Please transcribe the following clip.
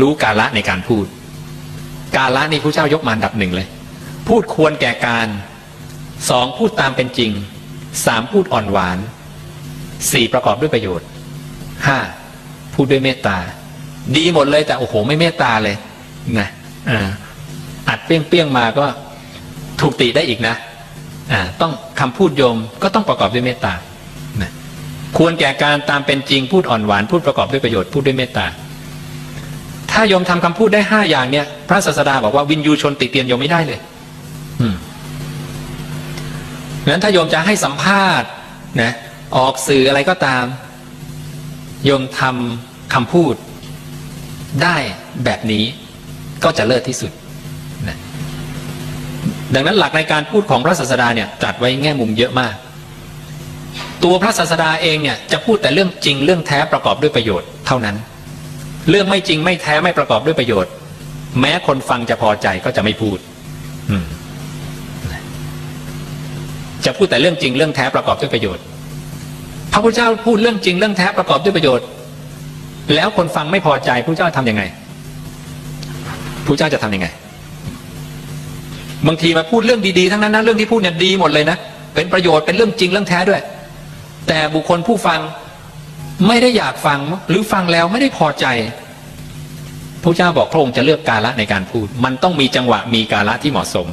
รู้กาละในการพูด กาละนี่พระเจ้ายกมาดับหนึ่งเลย พูดควรแก่การสองพูดตามเป็นจริงสามพูดอ่อนหวานสี่ประกอบด้วยประโยชน์ห้าพูดด้วยเมตตา ดีหมดเลยแต่โอ้โห ไม่เมตตาเลยนะอ่าอัดเปี้ยงๆมาก็ถูกติได้อีกนะอ่าต้องคำพูดโยมก็ต้องประกอบด้วยเมตตาควรแก่การตามเป็นจริงพูดอ่อนหวาน พูดประกอบด้วยประโยชน์พูดด้วยเมตตา ถ้าโยมทำคำพูดได้ห้าอย่างเนี่ย พระศาสดาบอกว่าวินยูชนติเตียนโยมไม่ได้เลยอืมงั้นถ้าโยมจะให้สัมภาษณ์นะออกสื่ออะไรก็ตาม โยมทำคำพูดได้แบบนี้ก็จะเลิศที่สุดนะดังนั้นหลักในการพูดของพระศาสดาเนี่ยตรัสไว้แง่มุมเยอะมาก ตัวพระศาสดาเองเนี่ยจะพูดแต่เรื่องจริงเรื่องแท้ประกอบด้วยประโยชน์เท่านั้น เรื่องไม่จริงไม่แท้ไม่ประกอบด้วยประโยชน์ แม้คนฟังจะพอใจก็จะไม่พูดจะพูดแต่เรื่องจริงเรื่องแท้ประกอบด้วยประโยชน์ พระพุทธเจ้าพูดเรื่องจริงเรื่องแท้ประกอบด้วยประโยชน์ แล้วคนฟังไม่พอใจพระเจ้าทำยังไงพระเจ้าจะทำยังไง บางทีมาพูดเรื่องดีๆทั้งนั้นนะเรื่องที่พูดเนี่ยดีหมดเลยนะเป็นประโยชน์เป็นเรื่องจริงเรื่องแท้ด้วย แต่บุคคลผู้ฟัง ไม่ได้อยากฟังหรือฟังแล้วไม่ได้พอใจพระเจ้าบอกพระองค์จะเลือกกาละในการพูด มันต้องมีจังหวะมีกาละที่เหมาะสม